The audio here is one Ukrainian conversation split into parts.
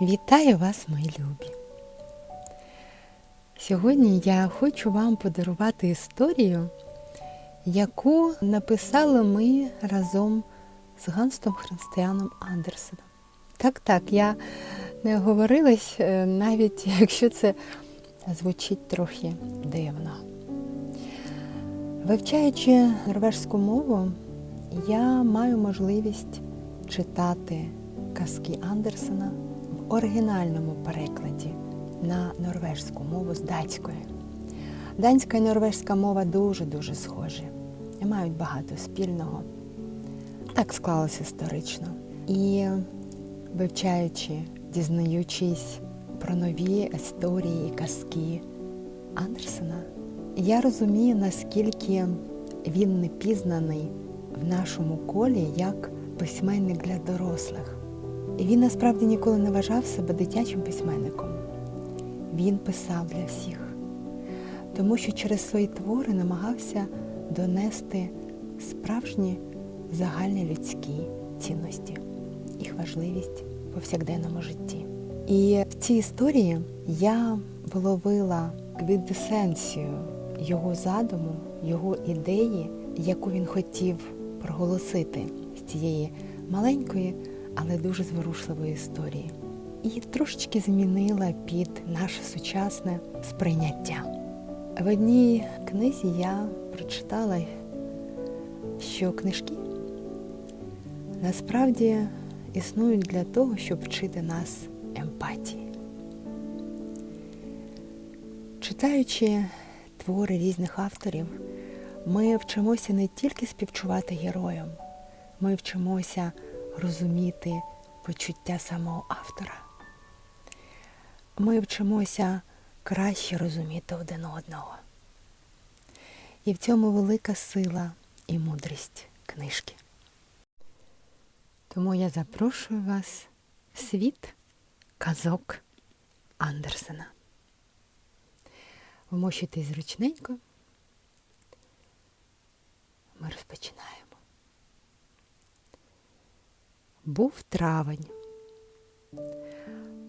Вітаю вас, мої любі! Сьогодні я хочу вам подарувати історію, яку написали ми разом з Ганстом Християном Андерсеном. Так, так, я не оговорилась, е, навіть якщо це звучить трохи дивно. Вивчаючи норвежську мову, я маю можливість читати казки Андерсена оригінальному перекладі на норвежську мову з датської. Данська і норвежська мова дуже-дуже схожі і мають багато спільного. Так склалося історично. І вивчаючи, дізнаючись про нові історії, казки Андерсена, я розумію, наскільки він не пізнаний в нашому колі як письменник для дорослих. Він насправді ніколи не вважав себе дитячим письменником. Він писав для всіх, тому що через свої твори намагався донести справжні загальні людські цінності, їх важливість в повсякденному житті. І в цій історії я вловила квінтесенцію його задуму, його ідеї, яку він хотів проголосити з цієї маленької, але дуже зворушливої історії. І трошечки змінила під наше сучасне сприйняття. В одній книзі я прочитала, що книжки насправді існують для того, щоб вчити нас емпатії. Читаючи твори різних авторів, ми вчимося не тільки співчувати героям, ми вчимося розуміти почуття самого автора. Ми вчимося краще розуміти один одного. І в цьому велика сила і мудрість книжки. Тому я запрошую вас в світ казок Андерсена. Вмощуйтесь зручненько. Ми розпочинаємо. Був травень,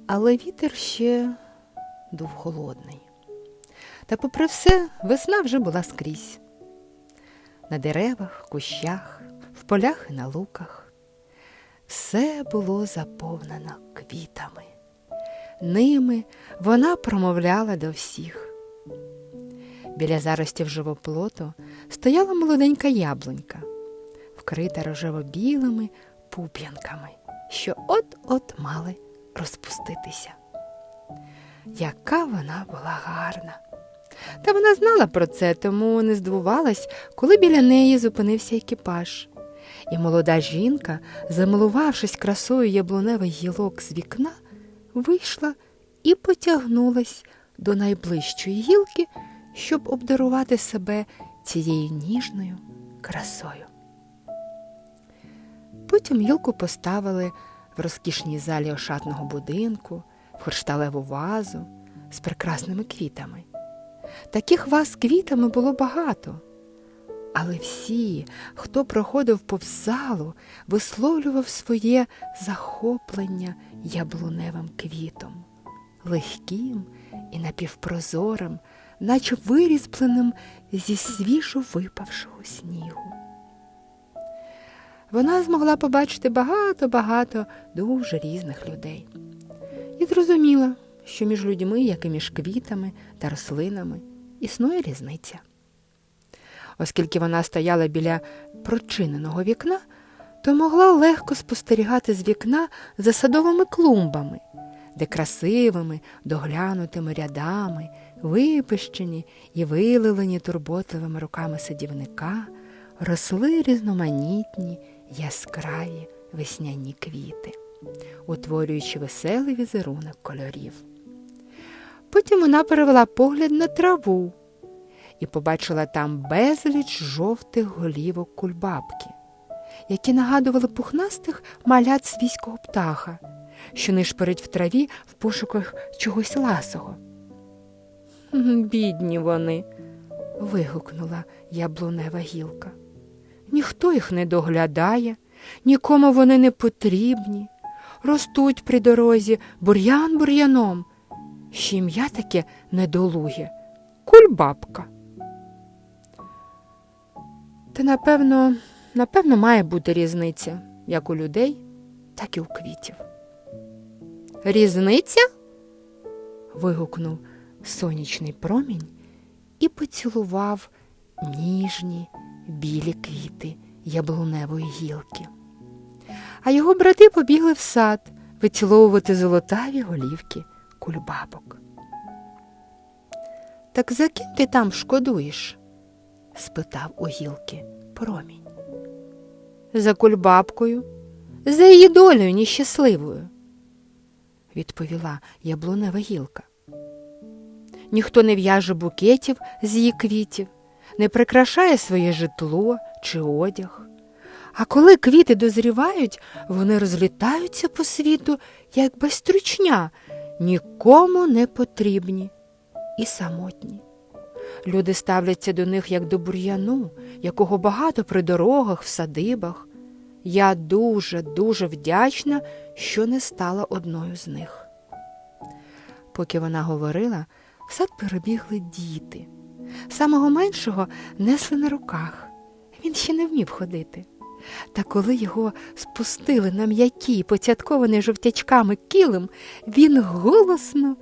але вітер ще дув холодний. Та, попри все, весна вже була скрізь. На деревах, кущах, в полях і на луках. Все було заповнено квітами. Ними вона промовляла до всіх. Біля заростів живоплоту стояла молоденька яблунька, вкрита рожево-білими пуп'янками, що от-от мали розпуститися. Яка вона була гарна! Та вона знала про це, тому не здивувалась, коли біля неї зупинився екіпаж. І молода жінка, замилувавшись красою яблуневих гілок з вікна, вийшла і потягнулась до найближчої гілки, щоб обдарувати себе цією ніжною красою. Потім гілку поставили в розкішній залі ошатного будинку, в хуршталеву вазу з прекрасними квітами. Таких ваз з квітами було багато. Але всі, хто проходив повз залу, висловлював своє захоплення яблуневим квітом, легким і напівпрозорим, наче вирізбленим зі свіжо випавшого снігу. Вона змогла побачити багато-багато дуже різних людей і зрозуміла, що між людьми, як і між квітами та рослинами, існує різниця. Оскільки вона стояла біля прочиненого вікна, то могла легко спостерігати з вікна за садовими клумбами, де красивими, доглянутими рядами, випищені і вилилені турботливими руками садівника, росли різноманітні яскраві весняні квіти, утворюючи веселий візерунок кольорів. Потім вона перевела погляд на траву і побачила там безліч жовтих голівок кульбабки, які нагадували пухнастих малят свійського птаха, що нишперить в траві в пошуках чогось ласого. Бідні вони. вигукнула яблунева гілка. Ніхто їх не доглядає, нікому вони не потрібні. ростуть при дорозі, бур'ян бур'яном. Ще ім'я таке недолуге кульбабка. Та напевно, напевно, має бути різниця як у людей, так і у квітів. Різниця? вигукнув сонячний промінь і поцілував ніжні білі квіти яблуневої гілки. А його брати побігли в сад виціловувати золотаві голівки кульбабок. Так за ким ти там шкодуєш? спитав у гілки промінь. За кульбабкою, за її долею нещасливою, відповіла яблунева гілка. Ніхто не в'яже букетів з її квітів, не прикрашає своє житло чи одяг. А коли квіти дозрівають, вони розлітаються по світу, як безстручня, нікому не потрібні і самотні. Люди ставляться до них як до бур'яну, якого багато при дорогах, в садибах. Я дуже, дуже вдячна, що не стала одною з них. Поки вона говорила, в сад перебігли діти. Самого меншого несли на руках. Він ще не вмів ходити. Та коли його спустили на м'який, поцяткований жовтячками килим, він голосно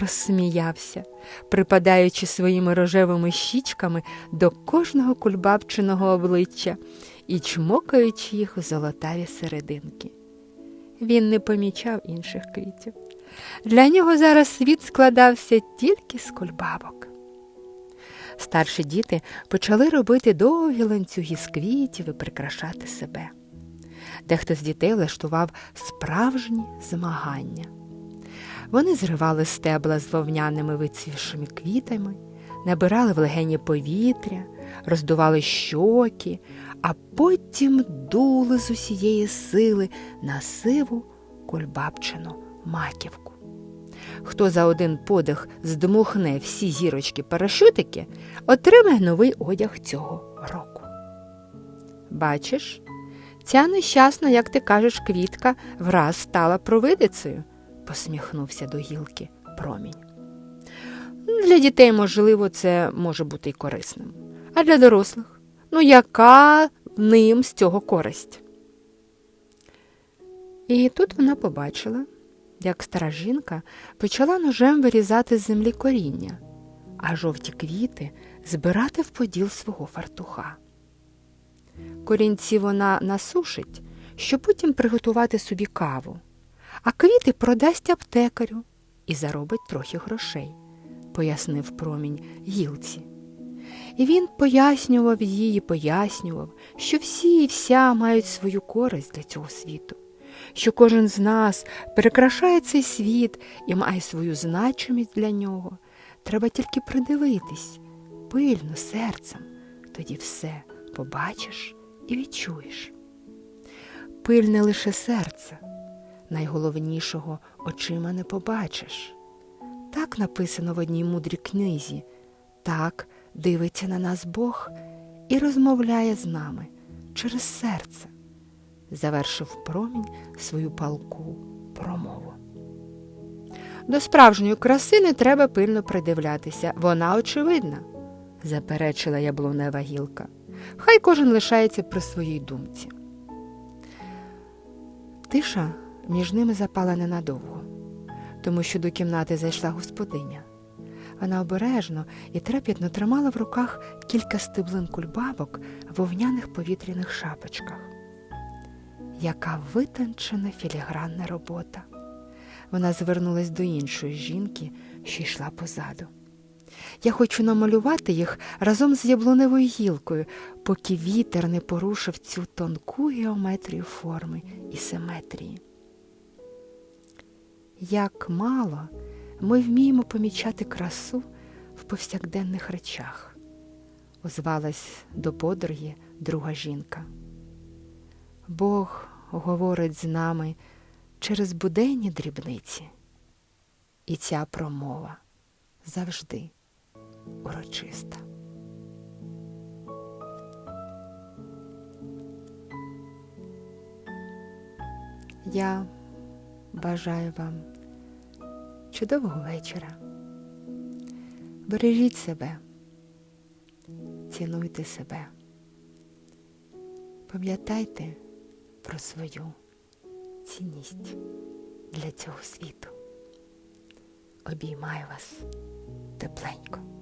розсміявся, припадаючи своїми рожевими щічками до кожного кульбабчиного обличчя і чмокаючи їх у золотаві серединки. Він не помічав інших квітів. Для нього зараз світ складався тільки з кульбабок. Старші діти почали робити довгі ланцюги з квітів і прикрашати себе. Дехто з дітей влаштував справжні змагання. Вони зривали стебла з вовняними вицвівшими квітами, набирали в легені повітря, роздували щоки, а потім дули з усієї сили на сиву кульбабчину маківку. Хто за один подих здмухне всі зірочки парашютики, отримає новий одяг цього року. Бачиш, ця нещасна, як ти кажеш, квітка враз стала провидицею, посміхнувся до гілки промінь. Для дітей, можливо, це може бути й корисним. А для дорослих? Ну, яка ним з цього користь? І тут вона побачила, як стара жінка почала ножем вирізати з землі коріння, а жовті квіти збирати в поділ свого фартуха. Корінці вона насушить, щоб потім приготувати собі каву, а квіти продасть аптекарю і заробить трохи грошей, пояснив промінь гілці. І він пояснював їй, пояснював, що всі і вся мають свою користь для цього світу що кожен з нас перекрашає цей світ і має свою значимість для нього. Треба тільки придивитись пильно серцем, тоді все побачиш і відчуєш. Пильне лише серце, найголовнішого очима не побачиш. Так написано в одній мудрій книзі, так дивиться на нас Бог і розмовляє з нами через серце завершив промінь свою палку промову. До справжньої краси не треба пильно придивлятися, вона очевидна, заперечила яблунева гілка. Хай кожен лишається при своїй думці. Тиша між ними запала ненадовго, тому що до кімнати зайшла господиня. Вона обережно і трепетно тримала в руках кілька стеблин кульбабок в вовняних повітряних шапочках. Яка витончена філігранна робота. Вона звернулась до іншої жінки, що йшла позаду. Я хочу намалювати їх разом з яблуневою гілкою, поки вітер не порушив цю тонку геометрію форми і симетрії. Як мало ми вміємо помічати красу в повсякденних речах, озвалась до подруги друга жінка. Бог говорить з нами через буденні дрібниці, і ця промова завжди урочиста. Я бажаю вам чудового вечора. Бережіть себе, цінуйте себе. Пам'ятайте про свою цінність для цього світу. Обіймаю вас тепленько.